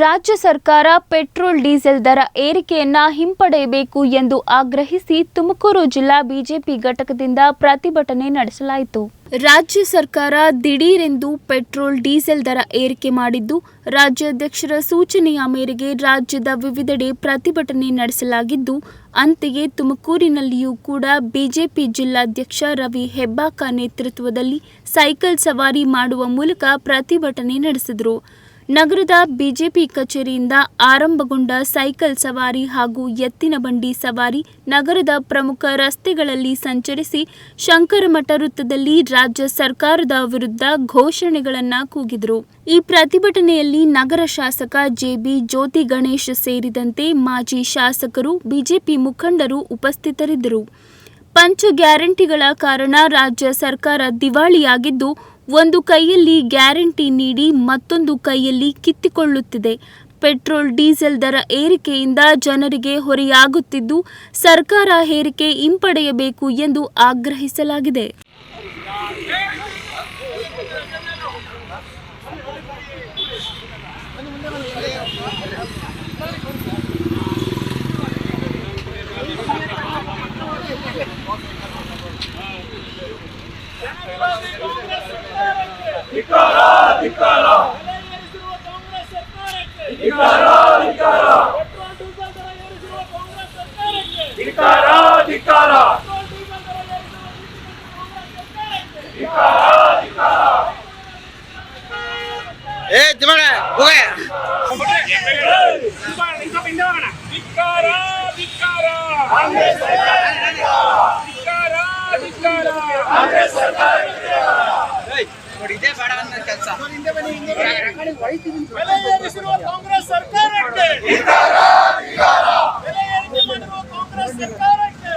ರಾಜ್ಯ ಸರ್ಕಾರ petrol, diesel ದರ ಏರಿಕೆಯನ್ನ ಹಿಂಪಡೆಯಬೇಕು ಎಂದು ಆಗ್ರಹಿಸಿ ತುಮಕೂರು ಜಿಲ್ಲಾ ಬಿಜೆಪಿ ಘಟಕದಿಂದ ಪ್ರತಿಭಟನೆ ನಡೆಸಲಾಯಿತು. ರಾಜ್ಯ ಸರ್ಕಾರ ದಿಢೀರೆಂದು ಪೆಟ್ರೋಲ್, ಡೀಸೆಲ್ ದರ ಏರಿಕೆ ಮಾಡಿದ್ದು, ರಾಜ್ಯಾಧ್ಯಕ್ಷರ ಸೂಚನೆಯ ಮೇರೆಗೆ ರಾಜ್ಯದ ವಿವಿಧೆಡೆ ಪ್ರತಿಭಟನೆ ನಡೆಸಲಾಗಿದ್ದು, ಅಂತೆಯೇ ತುಮಕೂರಿನಲ್ಲಿಯೂ ಕೂಡ ಬಿಜೆಪಿ ಜಿಲ್ಲಾಧ್ಯಕ್ಷ ರವಿ ಹೆಬ್ಬಾಕ ನೇತೃತ್ವದಲ್ಲಿ ಸೈಕಲ್ ಸವಾರಿ ಮಾಡುವ ಮೂಲಕ ಪ್ರತಿಭಟನೆ ನಡೆಸಿದರು. ನಗರದ ಬಿಜೆಪಿ ಕಚೇರಿಯಿಂದ ಆರಂಭಗೊಂಡ ಸೈಕಲ್ ಸವಾರಿ ಹಾಗೂ ಎತ್ತಿನ ಬಂಡಿ ಸವಾರಿ ನಗರದ ಪ್ರಮುಖ ರಸ್ತೆಗಳಲ್ಲಿ ಸಂಚರಿಸಿ ಶಂಕರಮಠ ವೃತ್ತದಲ್ಲಿ ರಾಜ್ಯ ಸರ್ಕಾರದ ವಿರುದ್ಧ ಘೋಷಣೆಗಳನ್ನು ಕೂಗಿದರು. ಈ ಪ್ರತಿಭಟನೆಯಲ್ಲಿ ನಗರ ಶಾಸಕ ಜೆಬಿ ಜ್ಯೋತಿ ಗಣೇಶ್ ಸೇರಿದಂತೆ ಮಾಜಿ ಶಾಸಕರು, ಬಿಜೆಪಿ ಮುಖಂಡರು ಉಪಸ್ಥಿತರಿದ್ದರು. ಪಂಚ ಗ್ಯಾರಂಟಿಗಳ ಕಾರಣ ರಾಜ್ಯ ಸರ್ಕಾರ ದಿವಾಳಿಯಾಗಿದ್ದು ಒಂದು ಕೈಯಲ್ಲಿ ಗ್ಯಾರಂಟಿ ನೀಡಿ ಮತ್ತೊಂದು ಕೈಯಲ್ಲಿ ಕಿತ್ತಿಕೊಳ್ಳುತ್ತಿದೆ. ಪೆಟ್ರೋಲ್, ಡೀಸೆಲ್ ದರ ಏರಿಕೆಯಿಂದ ಜನರಿಗೆ ಹೊರೆಯಾಗುತ್ತಿದ್ದು, ಸರ್ಕಾರ ಹೇರಿಕೆ ಹಿಂಪಡೆಯಬೇಕು ಎಂದು ಆಗ್ರಹಿಸಲಾಗಿದೆ. ಏ ದಿಮಾಗ ಹೋಗ. ಧಿಕ್ಕಾರ ಧಿಕ್ಕಾರ. ನೋಡಿ ಇದೇ ಬೇಡ ಅನ್ನೋ ಕೆಲಸ. ಕಾಂಗ್ರೆಸ್ ಸರ್ಕಾರಕ್ಕೆ ಕಾಂಗ್ರೆಸ್ ಸರ್ಕಾರಕ್ಕೆ